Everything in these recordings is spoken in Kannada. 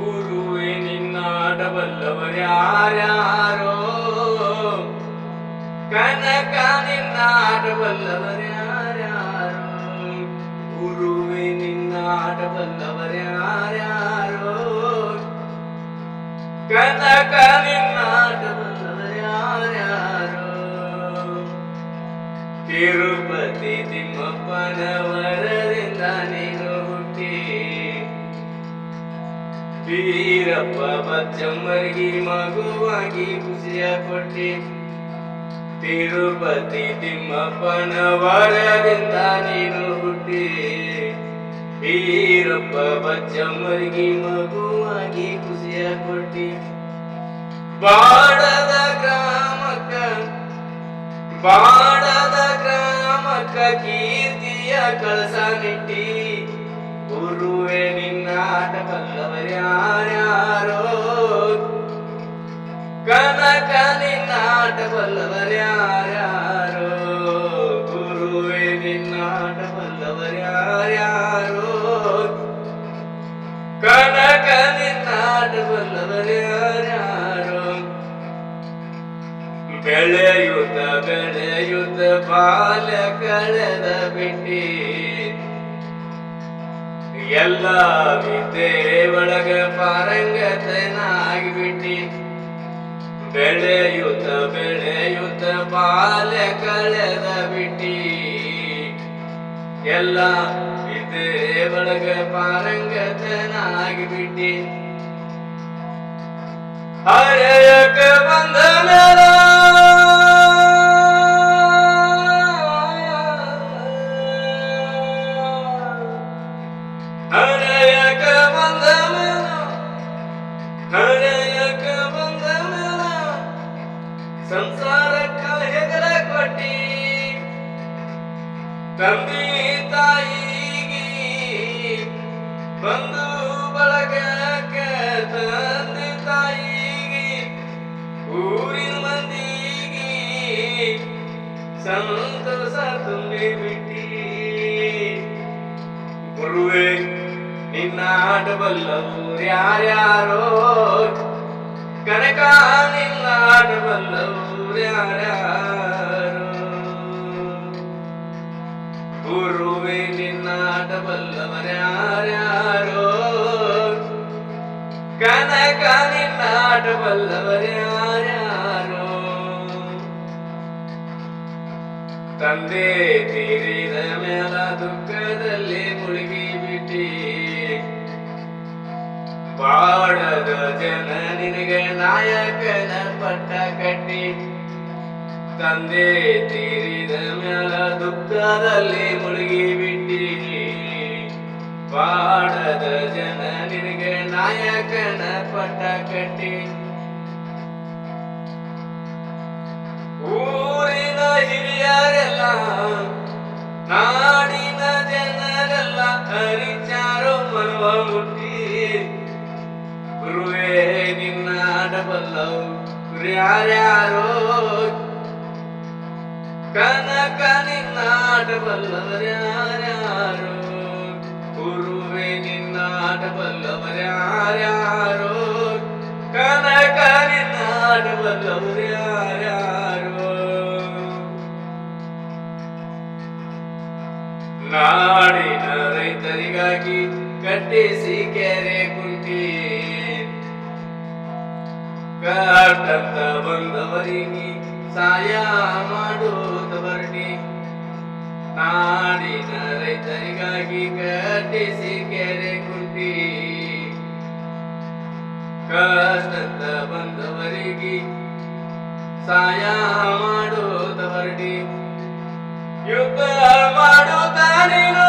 ಗುರುವೆ ನಿನ್ನಾಟವಲ್ಲವರ್ಯಾರ್ಯಾರೋ ಕನಕ ನಿನ್ನಾಟವಲ್ಲವರ್ಯಾರ್ಯಾರೋ ಗುರುವೆ ನಿನ್ನಾಟವಲ್ಲವರ್ಯಾರ್ಯಾರೋ ಕನಕ ನಿನ್ನಾಟವಲ್ಲವರ್ಯಾರ್ಯಾರೋ ತಿರುಪತಿ ತಿಮ್ಮಪ್ಪನ ವರದಿಂದ ನೀನು ವೀರಪ್ಪ ಬಚ್ಚಮ್ಮರಿಗೆ ಮಗುವಾಗಿ ಖುಷಿಯ ಕೊಟ್ಟಿ. ತಿರುಪತಿ ತಿಮ್ಮಪ್ಪನ ವರದಿಂದ ನೀನು ಹುಟ್ಟಿ. ವೀರಪ್ಪ ಬಚ್ಚಮ್ಮರಿಗೆ ಮಗುವಾಗಿ ಖುಷಿಯ ಕೊಟ್ಟಿ. ಬಾಡದ ಗ್ರಾಮಕ್ಕ ಬಾಡದ ಗ್ರಾಮಕ್ಕ ಕೀರ್ತಿಯ ಕಳಸ ನಿಟ್ಟಿ. ಗುರುವೆ ನಿನ್ನಾಟ ಬಲ್ಲವರ್ಯಾರ್ಯಾರೋ ಕನಕ ನಿನ್ನಾಟ ಬಲ್ಲವರ್ಯಾರ್ಯಾರೋ ಗುರುವೆ ನಿನ್ನಾಟ ಬಲ್ಲವರ್ಯಾರ್ಯಾರೋ ಕನಕ ನಿನ್ನಾಟ ಬಲ್ಲವರ್ಯಾರ್ಯಾರೋ ಬೆಳೆಯುತ್ತ ಬೆಳೆಯುತ್ತ ಬಾಲ ಕಳೆದ ಬಿಟ್ಟಿ ಎಲ್ಲ ವಿದ್ಯೆ ಒಳಗ ಪಾರಂಗತನಾಗಿಬಿಟ್ಟಿ. ಬೆಳೆಯುತ್ತ ಬೆಳೆಯುತ್ತ ಪಾಲ ಕಳೆದ ಬಿಟ್ಟಿ ಎಲ್ಲ ವಿದ್ಯೆ ಒಳಗ ಪಾರಂಗತನಾಗಿಬಿಟ್ಟಿ. ಹರೆಯಕ ಬಂದ ಮೇಲ ಸಂಸಾರಕ್ಕ ಹೆಗಲ ಕೊಟ್ಟಿ. ತಂದೆ ತಾಯಿಗೆ ಬಂಧು ಬಳಗಕ್ಕೆ ತಂದೆ ತಾಯಿಗೆ ಊರಿನ ಮಂದಿಗೆ ಸಂತಸ ತುಂಬಿ ಬಿಟ್ಟಿ ಆಟಬಲ್ಲವರು ಯಾರ್ಯಾರೋ ಕನಕ ನಿನ್ನ ಆಟಬಲ್ಲವರು ಯಾರ್ಯಾರೋ ಗುರುವೆ ನಿನ್ನಾಟ ಬಲ್ಲವರ್ಯಾರ್ಯಾರೋ ಕನಕ ನಿನ್ನಾಟ ಬಲ್ಲವರ್ಯಾರ್ಯಾರೋ ತಂದೆ ಜನ ನಿನಗೆ ನಾಯಕನ ಪಟ್ಟ ಕಟ್ಟಿ. ತಂದೆ ತೀರಿದ ಮೇಲ ದುಃಖದಲ್ಲಿ ಮುಳುಗಿ ಬಿಟ್ಟಿ. ಬಾಡದ ಜನ ನಿನಗೆ ನಾಯಕನ ಪಟ್ಟ ಕಟ್ಟಿ. ಊರಿನ ಹಿರಿಯರೆಲ್ಲ, ನಾಡಿನ ಜನರೆಲ್ಲ ಹರಿಚಾರು ಮನವ ಮುಟ್ಟಿ. ಗುರುವೇ ನಿನ್ನಾಡಬಲ್ಲವು ಯಾರ್ಯಾರೋ ಕನಕ ನಿನ್ನಾಡಬಲ್ಲವರ್ಯಾರ್ಯಾರೋ ಗುರುವೇ ನಿನ್ನಾಡಬಲ್ಲವರ್ಯಾರ್ಯಾರೋ ಕನಕ ನಿನ್ನಾಡಬಲ್ಲವರ್ಯಾರ್ಯಾರೋ ನಾಡಿನ ರೈತರಿಗಾಗಿ ಕಟ್ಟಿಸಿ ಕೆರೆ ಕುಂಟಿ. ಕಟ್ಟಂತ ಬಂದವರಿಗೆ ಸಹಾಯ ಬರ್ಡಿ ನಾಡಿನ ರೈತರಿಗಾಗಿ ಕಟ್ಟಿಸಿ ಕೆರೆ ಕುಂಟಿ. ಕಷ್ಟಂತ ಬಂದವರಿಗೆ ಸಹಾಯ ಬರ್ಡಿ ಯುದ್ಧ ಮಾಡುತ್ತಾನೇನೋ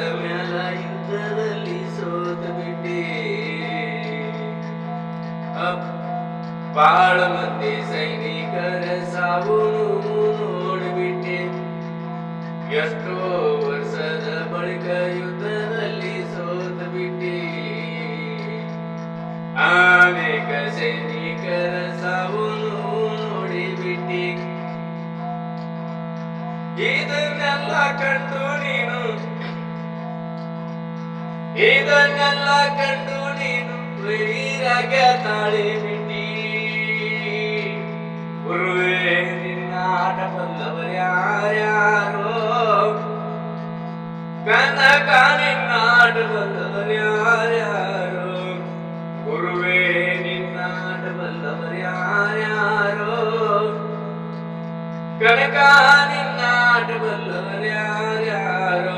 ಬಾಳ ಮಂದಿ ಸೈನಿಕರ ಸಾವು ನೋಡಿಬಿಟ್ಟೆ. ಎಷ್ಟೋ ವರ್ಷದ ಬಳಿಕ ಯುದ್ಧದಲ್ಲಿ ಸೋತ ಬಿಟ್ಟೆ ಅನೇಕ ಸೈನಿಕರ ಸಾವು ನೋಡಿಬಿಟ್ಟೆ. ಇದನ್ನೆಲ್ಲ ಕಂಡು ನೀನು? ಇದನ್ನೆಲ್ಲ ಕಂಡು ನೀನು? ವೀರಾಗ ತಾಳಿ ನಿನ್ನ ಆಟ ಬಲ್ಲವರು ಯಾರ್ಯಾರೋ ಗುರುವೇ ನಿನ್ನ ಆಟ ಬಲ್ಲವರು ಯಾರ್ಯಾರೋ ಕನಕ ನಿನ್ನ ಆಟ ಬಲ್ಲವರು ಯಾರ್ಯಾರೋ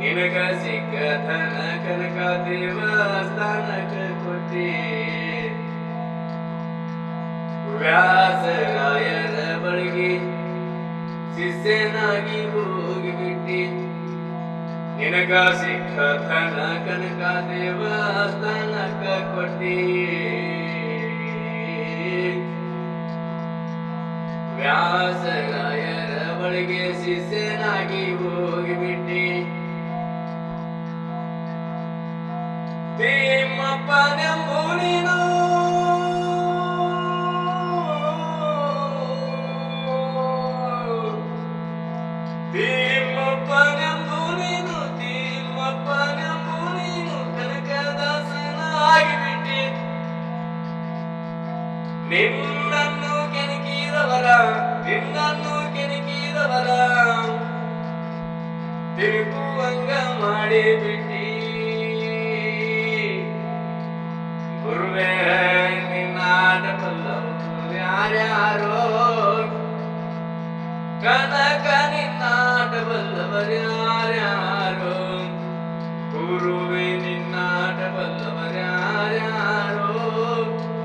ನಿನಗ ಸಿಕ್ಕ ಧನ ಕನಕ ದೇವಸ್ಥಾನಕ ಕೊಟ್ಟಿ. ವ್ಯಾಸರಾಯರ ಬಳಿಗೆ ಶಿಷ್ಯನಾಗಿ ಹೋಗಿಬಿಟ್ಟಿ ನಿನಗ ಸಿಕ್ಕ ಧನ ಕನಕ ದೇವಸ್ಥಾನಕ ಕೊಟ್ಟಿ. ವ್ಯಾಸರಾಯರ ಬಳಿಗೆ ಶಿಷ್ಯನಾಗಿ ಹೋಗಿಬಿಟ್ಟಿ. ತಿಮ್ಮಪ್ಪನೆಂಬು ನೀನು ಬಲ್ಲವರು ಯಾರ್ಯಾರೋ ಗುರುವೇ, ನಿನ್ನಾಟ ಬಲ್ಲವರು ಯಾರ್ಯಾರೋ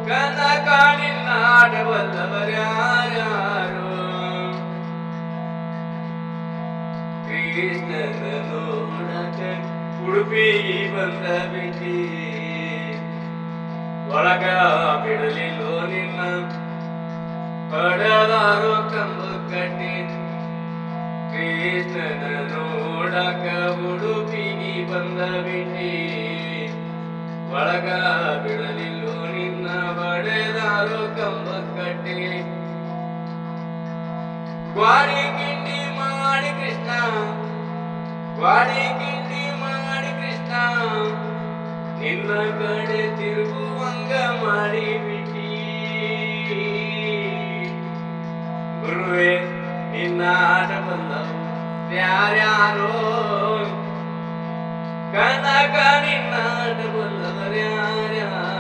ಕನಕ ನಿನ್ನಾಟ ಬಲ್ಲವರು ಯಾರ್ಯಾರೋ ಕೃಷ್ಣನ ನೋಡಕ ಉಡುಪಿಗೆ ಬಂದ ಬಿಟ್ಟಿ. ಒಳಗ ಬಿಡಲಿಲ್ಲೋ ನಿನ್ನ? ಪಡೆದಾರೋ ಕಂಬ ಕಟ್ಟಿ ಕೃಷ್ಣನ ನೋಡಕ ಉಡುಪಿಗೆ ಬಂದ ಬಿಟ್ಟಿ. ಒಳಗ ಬಿಡಲಿಲ್ಲೋ ನಿನ್ನ ಬಡೆದಾರು ಕಂಬ ಕಟ್ಟಿ ಗ್ವಾಡಿ ಗಿಂಡಿ ಮಾಡಿ ಕೃಷ್ಣ, ಗ್ವಾಡಿ ಗಿಂಡಿ ಮಾಡಿ ಕೃಷ್ಣ. ನಿನ್ನ ಕಡೆ ತಿರುಗುವಂಗ ಮಾಡಿ ಬಿಟ್ಟಿ. ಗುರುವೇ ನಿನ್ನ ಆಟ ಬಂದವು ಯಾರ್ಯಾರೋ ಕನಕ ನಿನ್ನ ಆಟ ಬಂದವರು ಯಾರ್ಯಾರೋ